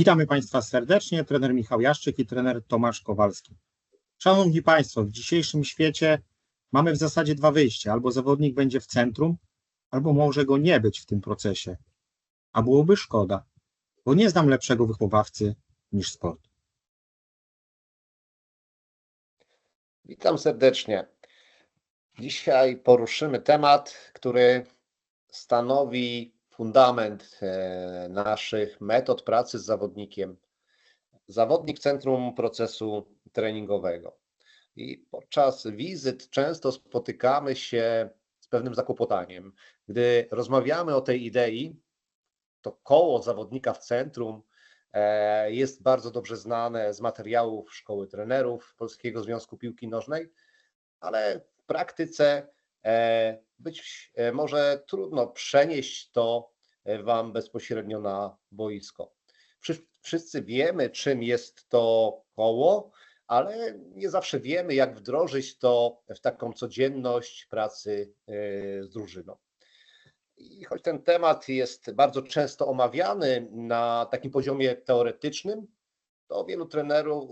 Witamy Państwa serdecznie, trener Michał Jaszczyk i trener Tomasz Kowalski. Szanowni Państwo, w dzisiejszym świecie mamy w zasadzie dwa wyjścia. Albo zawodnik będzie w centrum, albo może go nie być w tym procesie. A byłoby szkoda, bo nie znam lepszego wychowawcy niż sport. Witam serdecznie. Dzisiaj poruszymy temat, który stanowi fundament e, naszych metod pracy z zawodnikiem. Zawodnik centrum procesu treningowego. I podczas wizyt często spotykamy się z pewnym zakłopotaniem. Gdy rozmawiamy o tej idei, to koło zawodnika w centrum e, jest bardzo dobrze znane z materiałów Szkoły Trenerów Polskiego Związku Piłki Nożnej, ale w praktyce być może trudno przenieść to Wam bezpośrednio na boisko. Wszyscy wiemy, czym jest to koło, ale nie zawsze wiemy, jak wdrożyć to w taką codzienność pracy z drużyną. I choć ten temat jest bardzo często omawiany na takim poziomie teoretycznym, to wielu trenerów,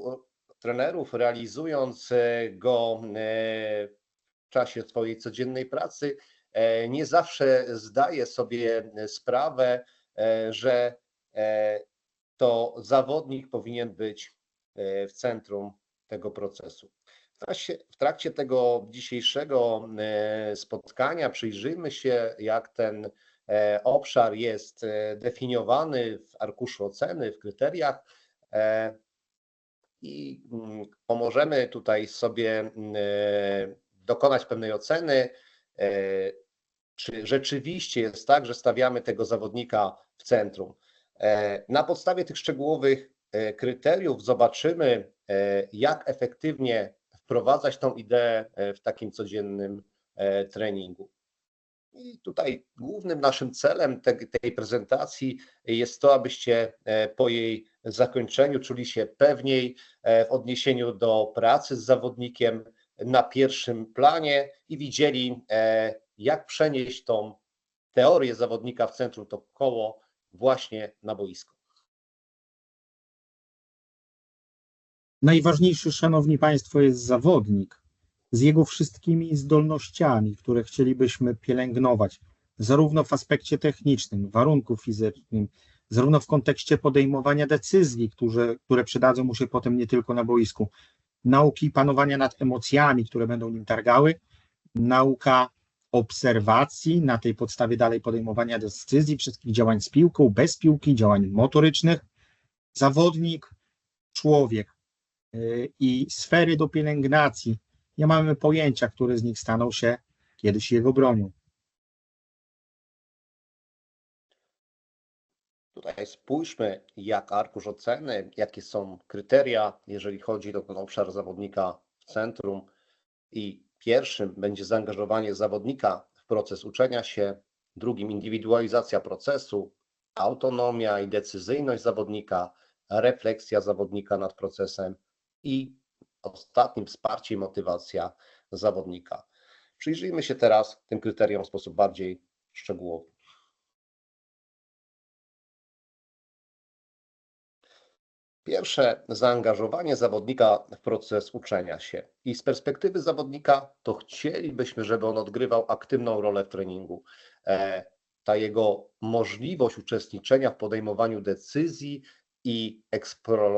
trenerów realizując go czasie swojej codziennej pracy, nie zawsze zdaje sobie sprawę, że to zawodnik powinien być w centrum tego procesu. W trakcie, tego dzisiejszego spotkania przyjrzyjmy się, jak ten obszar jest definiowany w arkuszu oceny, w kryteriach i pomożemy tutaj sobie dokonać pewnej oceny, czy rzeczywiście jest tak, że stawiamy tego zawodnika w centrum. Na podstawie tych szczegółowych kryteriów zobaczymy, jak efektywnie wprowadzać tą ideę w takim codziennym treningu. I tutaj głównym naszym celem te, tej prezentacji jest to, abyście po jej zakończeniu czuli się pewniej w odniesieniu do pracy z zawodnikiem na pierwszym planie i widzieli, jak przenieść tą teorię zawodnika w centrum, to koło właśnie na boisko. Najważniejszy, szanowni państwo, jest zawodnik z jego wszystkimi zdolnościami, które chcielibyśmy pielęgnować, zarówno w aspekcie technicznym, warunków fizycznym, zarówno w kontekście podejmowania decyzji, które, które przydadzą mu się potem nie tylko na boisku, nauki panowania nad emocjami, które będą nim targały, nauka obserwacji, na tej podstawie dalej podejmowania decyzji, wszystkich działań z piłką, bez piłki, działań motorycznych. Zawodnik, człowiek yy, i sfery do pielęgnacji. Nie mamy pojęcia, które z nich staną się kiedyś jego bronią. Tutaj spójrzmy, jak arkusz oceny, jakie są kryteria, jeżeli chodzi o ten obszar zawodnika w centrum. I pierwszym będzie zaangażowanie zawodnika w proces uczenia się, drugim indywidualizacja procesu, autonomia i decyzyjność zawodnika, refleksja zawodnika nad procesem i ostatnim wsparcie i motywacja zawodnika. Przyjrzyjmy się teraz tym kryteriom w sposób bardziej szczegółowy. Pierwsze, zaangażowanie zawodnika w proces uczenia się. I z perspektywy zawodnika, to chcielibyśmy, żeby on odgrywał aktywną rolę w treningu. E, ta jego możliwość uczestniczenia w podejmowaniu decyzji i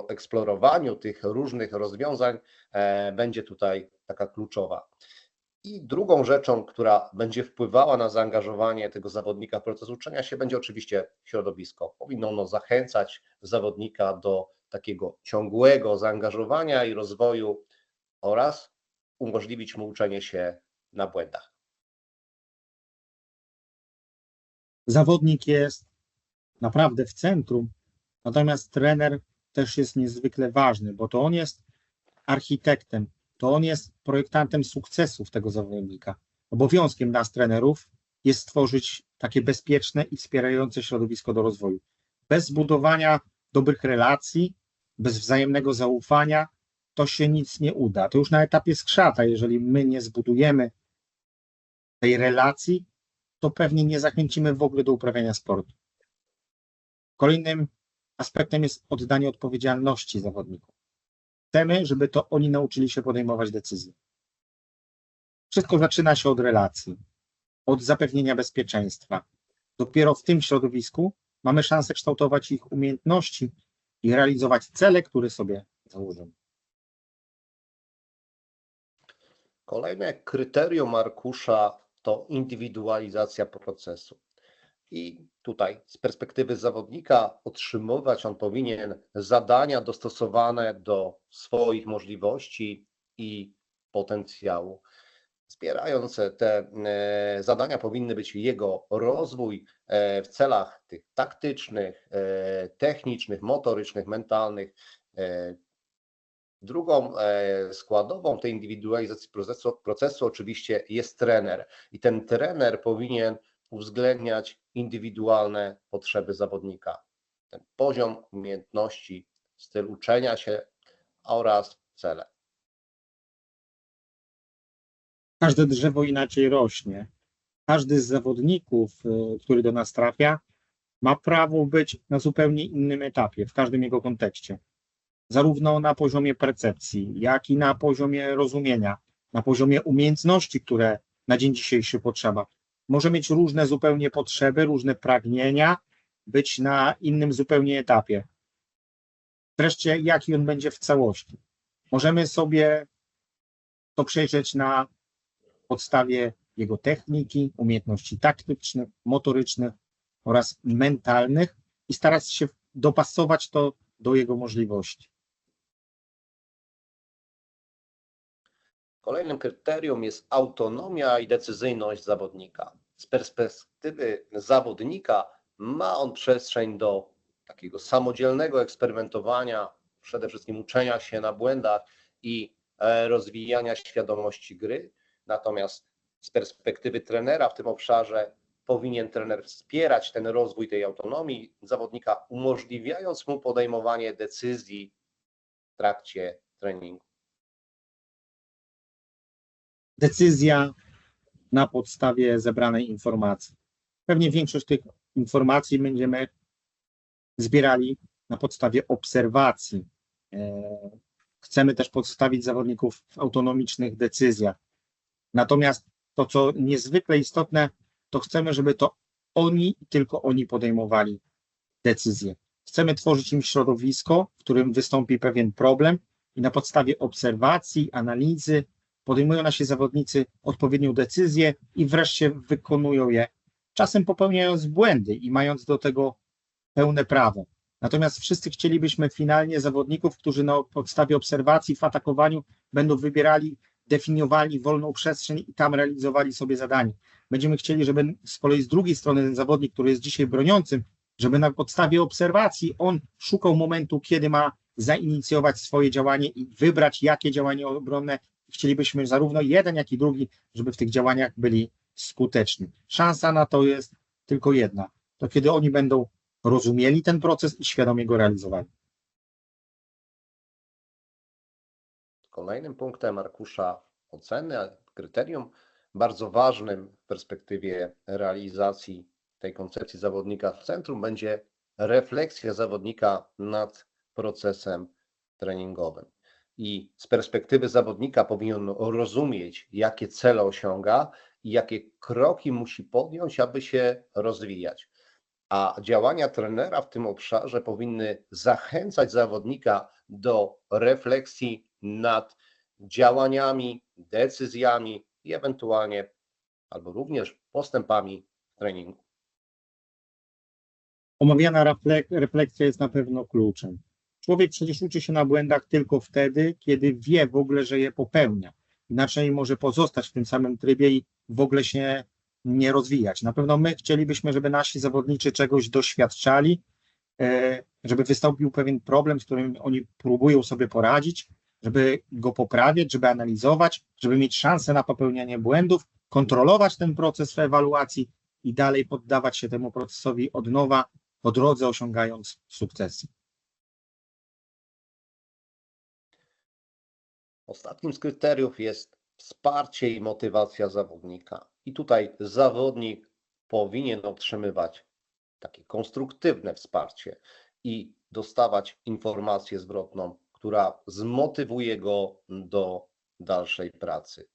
eksplorowaniu tych różnych rozwiązań e, będzie tutaj taka kluczowa. I drugą rzeczą, która będzie wpływała na zaangażowanie tego zawodnika w proces uczenia się, będzie oczywiście środowisko. Powinno ono zachęcać zawodnika do takiego ciągłego zaangażowania i rozwoju oraz umożliwić mu uczenie się na błędach. Zawodnik jest naprawdę w centrum, natomiast trener też jest niezwykle ważny, bo to on jest architektem, to on jest projektantem sukcesów tego zawodnika. Obowiązkiem nas, trenerów, jest stworzyć takie bezpieczne i wspierające środowisko do rozwoju. Bez zbudowania dobrych relacji, bez wzajemnego zaufania, to się nic nie uda. To już na etapie skrzata, jeżeli my nie zbudujemy tej relacji, to pewnie nie zachęcimy w ogóle do uprawiania sportu. Kolejnym aspektem jest oddanie odpowiedzialności zawodnikom. Chcemy, żeby to oni nauczyli się podejmować decyzje. Wszystko zaczyna się od relacji, od zapewnienia bezpieczeństwa. Dopiero w tym środowisku mamy szansę kształtować ich umiejętności i realizować cele, które sobie założymy. Kolejne kryterium Markusza to indywidualizacja procesu. I tutaj z perspektywy zawodnika otrzymywać on powinien zadania dostosowane do swoich możliwości i potencjału. Wspierając te e, zadania powinny być jego rozwój e, w celach tych taktycznych, e, technicznych, motorycznych, mentalnych. Drugą składową tej indywidualizacji procesu, procesu oczywiście jest trener. I ten trener powinien uwzględniać indywidualne potrzeby zawodnika, ten poziom umiejętności, styl uczenia się oraz cele. Każde drzewo inaczej rośnie. Każdy z zawodników, y, który do nas trafia, ma prawo być na zupełnie innym etapie, w każdym jego kontekście. Zarówno na poziomie percepcji, jak i na poziomie rozumienia, na poziomie umiejętności, które na dzień dzisiejszy potrzeba. Może mieć różne zupełnie potrzeby, różne pragnienia, być na innym zupełnie etapie. Wreszcie, jaki on będzie w całości. Możemy sobie to przejrzeć na podstawie jego techniki, umiejętności taktycznych, motorycznych oraz mentalnych i starać się dopasować to do jego możliwości. Kolejnym kryterium jest autonomia i decyzyjność zawodnika. Z perspektywy zawodnika ma on przestrzeń do takiego samodzielnego eksperymentowania, przede wszystkim uczenia się na błędach i e, rozwijania świadomości gry. Natomiast z perspektywy trenera w tym obszarze powinien trener wspierać ten rozwój tej autonomii zawodnika, umożliwiając mu podejmowanie decyzji w trakcie treningu. Decyzja na podstawie zebranej informacji. Pewnie większość tych informacji będziemy zbierali na podstawie obserwacji. E, Chcemy też podstawić zawodników w autonomicznych decyzjach. Natomiast to, co niezwykle istotne, to chcemy, żeby to oni i tylko oni podejmowali decyzje. Chcemy tworzyć im środowisko, w którym wystąpi pewien problem i na podstawie obserwacji, analizy podejmują nasi zawodnicy odpowiednią decyzję i wreszcie wykonują je, czasem popełniając błędy i mając do tego pełne prawo. Natomiast wszyscy chcielibyśmy finalnie zawodników, którzy na podstawie obserwacji w atakowaniu będą wybierali definiowali wolną przestrzeń i tam realizowali sobie zadanie. Będziemy chcieli, żeby z kolei z drugiej strony ten zawodnik, który jest dzisiaj broniącym, żeby na podstawie obserwacji on szukał momentu, kiedy ma zainicjować swoje działanie i wybrać, jakie działanie obronne chcielibyśmy zarówno jeden, jak i drugi, żeby w tych działaniach byli skuteczni. Szansa na to jest tylko jedna. To kiedy oni będą rozumieli ten proces i świadomie go realizowali. Kolejnym punktem Arkusza oceny, kryterium bardzo ważnym w perspektywie realizacji tej koncepcji zawodnika w centrum będzie refleksja zawodnika nad procesem treningowym. I z perspektywy zawodnika powinien rozumieć, jakie cele osiąga i jakie kroki musi podjąć, aby się rozwijać. A działania trenera w tym obszarze powinny zachęcać zawodnika do refleksji nad działaniami, decyzjami i ewentualnie albo również postępami w treningu. Omawiana reflek- refleksja jest na pewno kluczem. Człowiek przecież uczy się na błędach tylko wtedy, kiedy wie w ogóle, że je popełnia. Inaczej może pozostać w tym samym trybie i w ogóle się nie rozwijać. Na pewno my chcielibyśmy, żeby nasi zawodnicy czegoś doświadczali, e, żeby wystąpił pewien problem, z którym oni próbują sobie poradzić, żeby go poprawiać, żeby analizować, żeby mieć szansę na popełnianie błędów, kontrolować ten proces w ewaluacji i dalej poddawać się temu procesowi od nowa, po drodze osiągając sukcesy. Ostatnim z kryteriów jest wsparcie i motywacja zawodnika. I tutaj zawodnik powinien otrzymywać takie konstruktywne wsparcie i dostawać informację zwrotną, która zmotywuje go do dalszej pracy.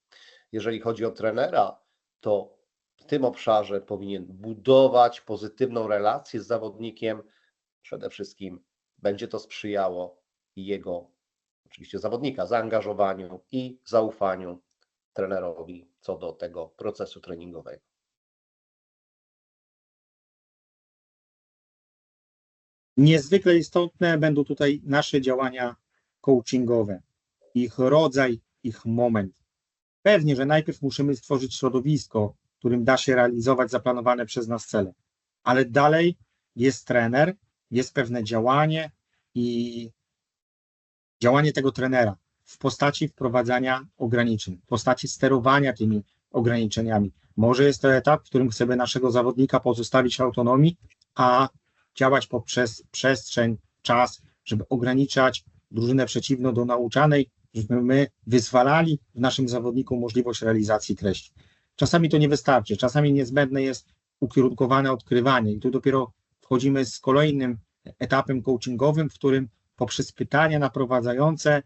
Jeżeli chodzi o trenera, to w tym obszarze powinien budować pozytywną relację z zawodnikiem. Przede wszystkim będzie to sprzyjało jego, oczywiście zawodnika, zaangażowaniu i zaufaniu trenerowi co do tego procesu treningowego. Niezwykle istotne będą tutaj nasze działania coachingowe, ich rodzaj, ich moment. Pewnie, że najpierw musimy stworzyć środowisko, w którym da się realizować zaplanowane przez nas cele, ale dalej jest trener, jest pewne działanie i działanie tego trenera w postaci wprowadzania ograniczeń, w postaci sterowania tymi ograniczeniami. Może jest to etap, w którym chcemy naszego zawodnika pozostawić autonomii, a działać poprzez przestrzeń, czas, żeby ograniczać drużynę przeciwną do nauczanej, żebyśmy my wyzwalali w naszym zawodniku możliwość realizacji treści. Czasami to nie wystarczy, czasami niezbędne jest ukierunkowane odkrywanie i tu dopiero wchodzimy z kolejnym etapem coachingowym, w którym poprzez pytania naprowadzające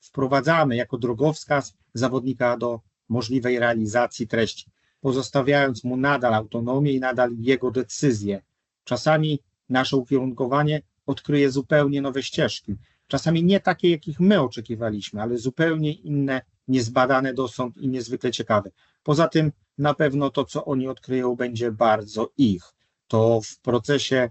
wprowadzamy jako drogowskaz zawodnika do możliwej realizacji treści, pozostawiając mu nadal autonomię i nadal jego decyzje. Czasami nasze ukierunkowanie odkryje zupełnie nowe ścieżki. Czasami nie takie, jakich my oczekiwaliśmy, ale zupełnie inne, niezbadane dosąd i niezwykle ciekawe. Poza tym na pewno to, co oni odkryją, będzie bardzo ich. To w procesie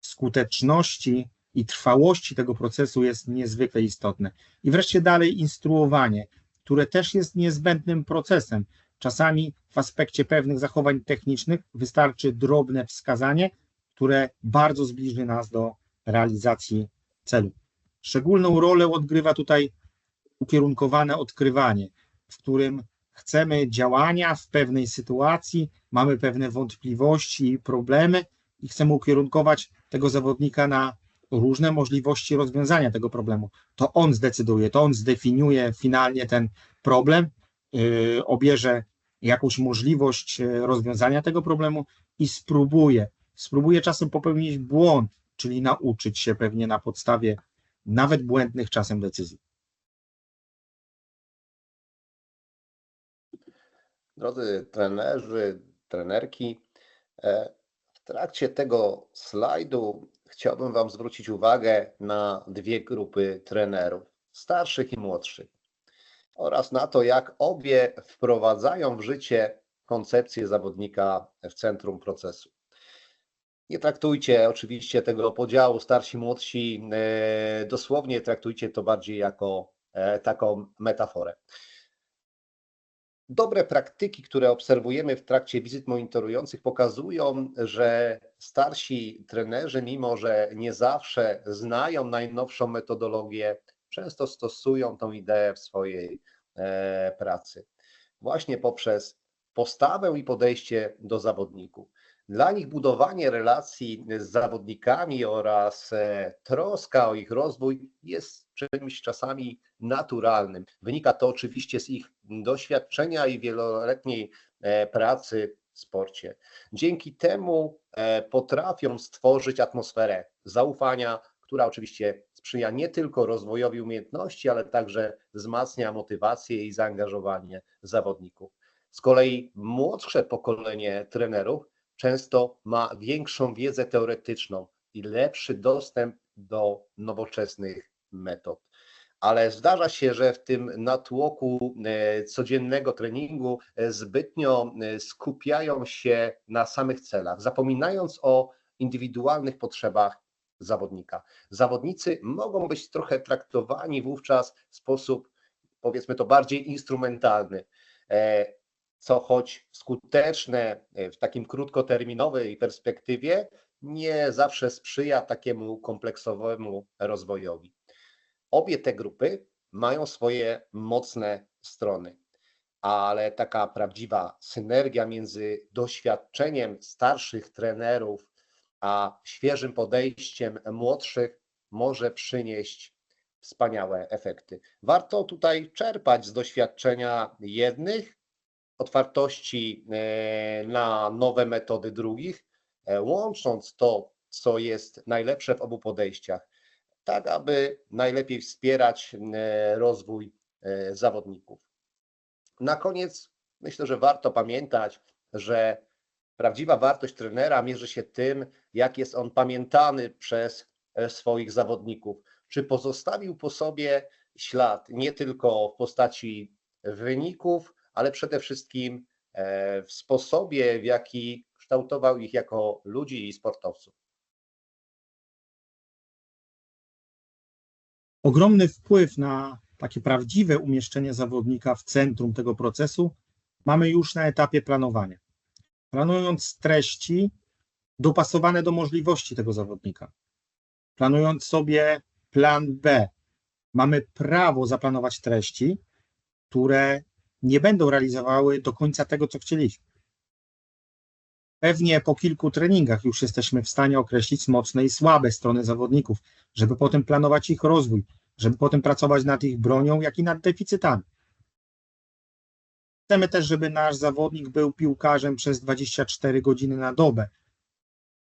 skuteczności i trwałości tego procesu jest niezwykle istotne. I wreszcie dalej instruowanie, które też jest niezbędnym procesem. Czasami w aspekcie pewnych zachowań technicznych wystarczy drobne wskazanie, które bardzo zbliży nas do realizacji celu. Szczególną rolę odgrywa tutaj ukierunkowane odkrywanie, w którym chcemy działania w pewnej sytuacji, mamy pewne wątpliwości i problemy i chcemy ukierunkować tego zawodnika na różne możliwości rozwiązania tego problemu. To on zdecyduje, to on zdefiniuje finalnie ten problem, yy, obierze jakąś możliwość yy, rozwiązania tego problemu i spróbuje. Spróbuje czasem popełnić błąd, czyli nauczyć się pewnie na podstawie nawet błędnych czasem decyzji. Drodzy trenerzy, trenerki, e, w trakcie tego slajdu chciałbym Wam zwrócić uwagę na dwie grupy trenerów, starszych i młodszych, oraz na to, jak obie wprowadzają w życie koncepcję zawodnika w centrum procesu. Nie traktujcie oczywiście tego podziału starsi, młodsi e, dosłownie, traktujcie to bardziej jako e, taką metaforę. Dobre praktyki, które obserwujemy w trakcie wizyt monitorujących, pokazują, że starsi trenerzy, mimo że nie zawsze znają najnowszą metodologię, często stosują tą ideę w swojej e, pracy. Właśnie poprzez postawę i podejście do zawodników. Dla nich budowanie relacji z zawodnikami oraz e, troska o ich rozwój jest czymś czasami naturalnym. Wynika to oczywiście z ich doświadczenia i wieloletniej e, pracy w sporcie. Dzięki temu e, potrafią stworzyć atmosferę zaufania, która oczywiście sprzyja nie tylko rozwojowi umiejętności, ale także wzmacnia motywację i zaangażowanie zawodników. Z kolei młodsze pokolenie trenerów często ma większą wiedzę teoretyczną i lepszy dostęp do nowoczesnych metod. Ale zdarza się, że w tym natłoku e, codziennego treningu e, zbytnio e, skupiają się na samych celach, zapominając o indywidualnych potrzebach zawodnika. Zawodnicy mogą być trochę traktowani wówczas w sposób, powiedzmy to, bardziej instrumentalny co choć skuteczne e, w takim krótkoterminowej perspektywie, nie zawsze sprzyja takiemu kompleksowemu rozwojowi. Obie te grupy mają swoje mocne strony, ale taka prawdziwa synergia między doświadczeniem starszych trenerów a świeżym podejściem młodszych może przynieść wspaniałe efekty. Warto tutaj czerpać z doświadczenia jednych otwartości e, na nowe metody drugich, e, łącząc to co jest najlepsze w obu podejściach, tak aby najlepiej wspierać e, rozwój zawodników. Na koniec myślę, że warto pamiętać, że prawdziwa wartość trenera mierzy się tym, jak jest on pamiętany przez swoich zawodników. Czy pozostawił po sobie ślad nie tylko w postaci wyników, ale przede wszystkim e, w sposobie, w jaki kształtował ich jako ludzi i sportowców. Ogromny wpływ na takie prawdziwe umieszczenie zawodnika w centrum tego procesu mamy już na etapie planowania. Planując treści dopasowane do możliwości tego zawodnika, planując sobie plan B, mamy prawo zaplanować treści, które nie będą realizowały do końca tego, co chcieliśmy. Pewnie po kilku treningach już jesteśmy w stanie określić mocne i słabe strony zawodników, żeby potem planować ich rozwój, żeby potem pracować nad ich bronią, jak i nad deficytami. Chcemy też, żeby nasz zawodnik był piłkarzem przez 24 godziny na dobę.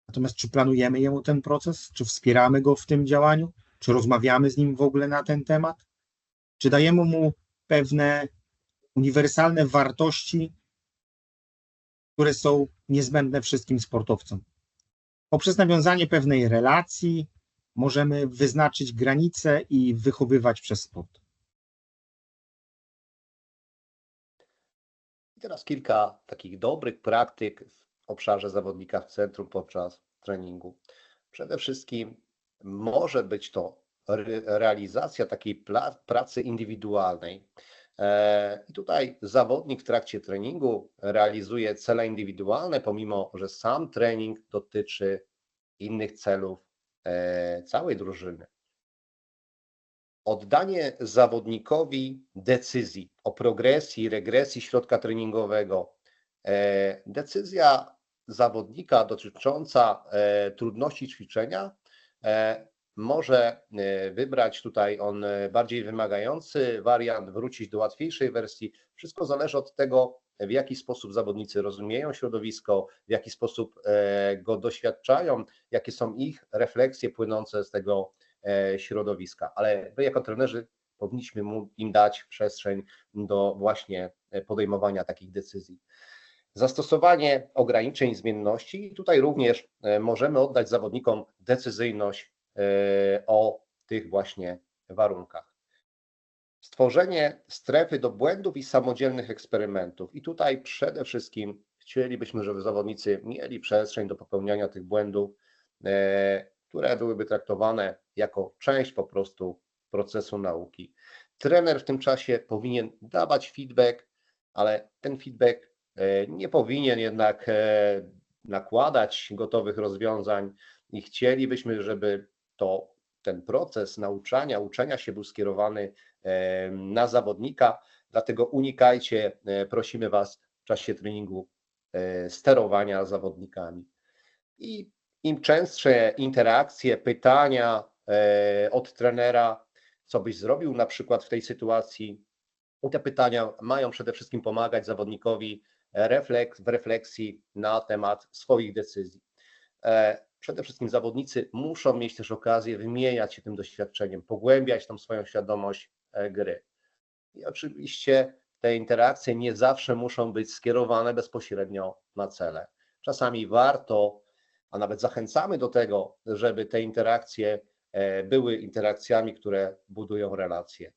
Natomiast czy planujemy jemu ten proces? Czy wspieramy go w tym działaniu? Czy rozmawiamy z nim w ogóle na ten temat? Czy dajemy mu pewne uniwersalne wartości, które są niezbędne wszystkim sportowcom? Poprzez nawiązanie pewnej relacji możemy wyznaczyć granice i wychowywać przez sport. I teraz kilka takich dobrych praktyk w obszarze zawodnika w centrum podczas treningu. Przede wszystkim może być to re- realizacja takiej pracy indywidualnej. E, I tutaj zawodnik w trakcie treningu realizuje cele indywidualne, pomimo że sam trening dotyczy innych celów e, całej drużyny. Oddanie zawodnikowi decyzji o progresji, regresji środka treningowego. E, Decyzja zawodnika dotycząca trudności ćwiczenia może e, wybrać tutaj on e, bardziej wymagający wariant, wrócić do łatwiejszej wersji. Wszystko zależy od tego, w jaki sposób zawodnicy rozumieją środowisko, w jaki sposób e, go doświadczają, jakie są ich refleksje płynące z tego środowiska. Ale my jako trenerzy powinniśmy im dać przestrzeń do właśnie podejmowania takich decyzji. Zastosowanie ograniczeń zmienności i tutaj również możemy oddać zawodnikom decyzyjność o tych właśnie warunkach. Stworzenie strefy do błędów i samodzielnych eksperymentów. I tutaj przede wszystkim chcielibyśmy, żeby zawodnicy mieli przestrzeń do popełniania tych błędów, e, które byłyby traktowane jako część po prostu procesu nauki. Trener w tym czasie powinien dawać feedback, ale ten feedback e, nie powinien jednak e, nakładać gotowych rozwiązań i chcielibyśmy, żeby to ten proces nauczania, uczenia się był skierowany na zawodnika, dlatego unikajcie, e, prosimy Was w czasie treningu e, sterowania zawodnikami. I im częstsze interakcje, pytania e, od trenera, co byś zrobił na przykład w tej sytuacji, te pytania mają przede wszystkim pomagać zawodnikowi refleks, w refleksji na temat swoich decyzji. Przede wszystkim zawodnicy muszą mieć też okazję wymieniać się tym doświadczeniem, pogłębiać tą swoją świadomość e, gry. I oczywiście te interakcje nie zawsze muszą być skierowane bezpośrednio na cele. Czasami warto, a nawet zachęcamy do tego, żeby te interakcje e, były interakcjami, które budują relacje.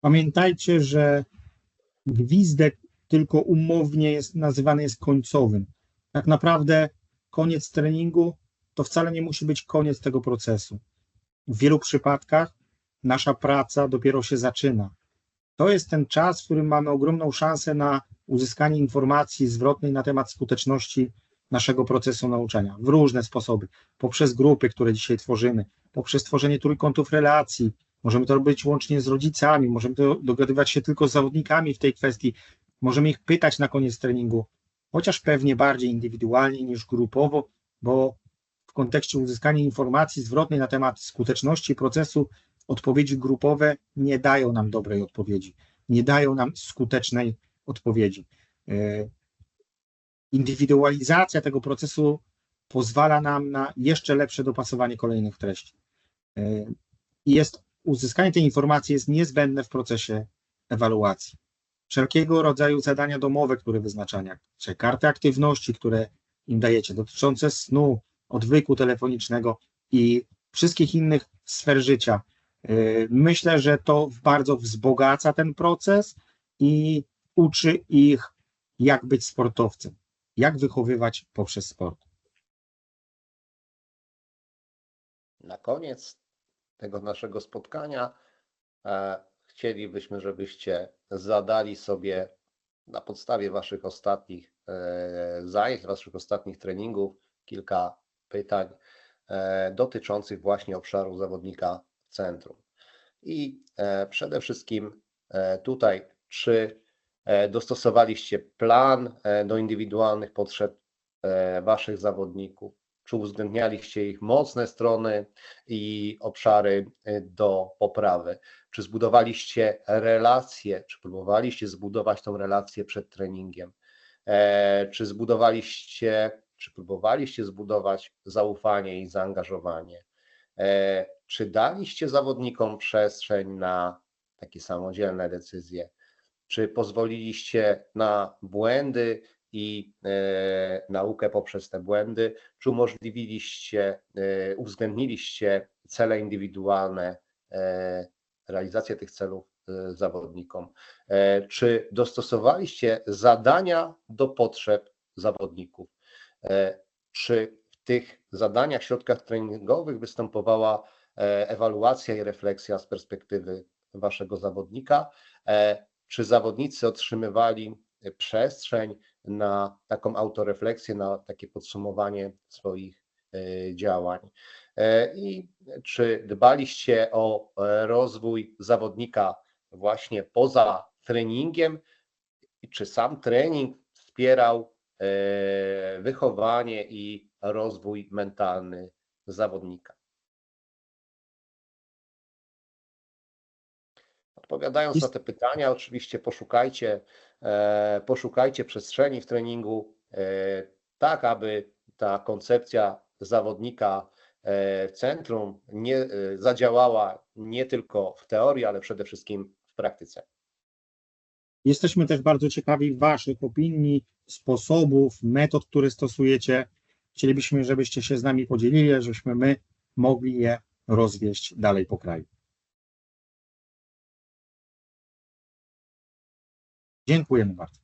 Pamiętajcie, że gwizdek tylko umownie jest nazywany jest końcowym. Tak naprawdę koniec treningu to wcale nie musi być koniec tego procesu. W wielu przypadkach nasza praca dopiero się zaczyna. To jest ten czas, w którym mamy ogromną szansę na uzyskanie informacji zwrotnej na temat skuteczności naszego procesu nauczania w różne sposoby. Poprzez grupy, które dzisiaj tworzymy, poprzez tworzenie trójkątów relacji. Możemy to robić łącznie z rodzicami, możemy to dogadywać się tylko z zawodnikami w tej kwestii, możemy ich pytać na koniec treningu, chociaż pewnie bardziej indywidualnie niż grupowo, bo w kontekście uzyskania informacji zwrotnej na temat skuteczności procesu odpowiedzi grupowe nie dają nam dobrej odpowiedzi, nie dają nam skutecznej odpowiedzi. E, indywidualizacja tego procesu pozwala nam na jeszcze lepsze dopasowanie kolejnych treści. I jest uzyskanie tej informacji jest niezbędne w procesie ewaluacji. Wszelkiego rodzaju zadania domowe, które wyznaczania, czy karty aktywności, które im dajecie, dotyczące snu, odwyku telefonicznego i wszystkich innych sfer życia. Y, Myślę, że to bardzo wzbogaca ten proces i uczy ich, jak być sportowcem, jak wychowywać poprzez sport. Na koniec tego naszego spotkania e, chcielibyśmy, żebyście zadali sobie na podstawie Waszych ostatnich e, zajęć, Waszych ostatnich treningów kilka pytań e, dotyczących właśnie obszaru zawodnika centrum. I e, przede wszystkim tutaj, czy dostosowaliście plan do indywidualnych potrzeb Waszych zawodników? Czy uwzględnialiście ich mocne strony i obszary do poprawy? Czy zbudowaliście relacje, czy próbowaliście zbudować tą relację przed treningiem? E, Czy zbudowaliście, czy próbowaliście zbudować zaufanie i zaangażowanie? E, Czy daliście zawodnikom przestrzeń na takie samodzielne decyzje? Czy pozwoliliście na błędy i e, naukę poprzez te błędy? Czy umożliwiliście, e, uwzględniliście cele indywidualne, e, realizację tych celów e, zawodnikom? E, Czy dostosowaliście zadania do potrzeb zawodników? E, Czy w tych zadaniach, środkach treningowych występowała ewaluacja i refleksja z perspektywy waszego zawodnika? Czy zawodnicy otrzymywali przestrzeń na taką autorefleksję, na takie podsumowanie swoich działań? E, I czy dbaliście o e, rozwój zawodnika właśnie poza treningiem? I czy sam trening wspierał e, wychowanie i rozwój mentalny zawodnika? Odpowiadając na te pytania, oczywiście poszukajcie, poszukajcie przestrzeni w treningu, tak aby ta koncepcja zawodnika w centrum nie e, zadziałała nie tylko w teorii, ale przede wszystkim w praktyce. Jesteśmy też bardzo ciekawi Waszych opinii, sposobów, metod, które stosujecie. Chcielibyśmy, żebyście się z nami podzielili, żebyśmy my mogli je rozwieść dalej po kraju. Dziękujemy bardzo.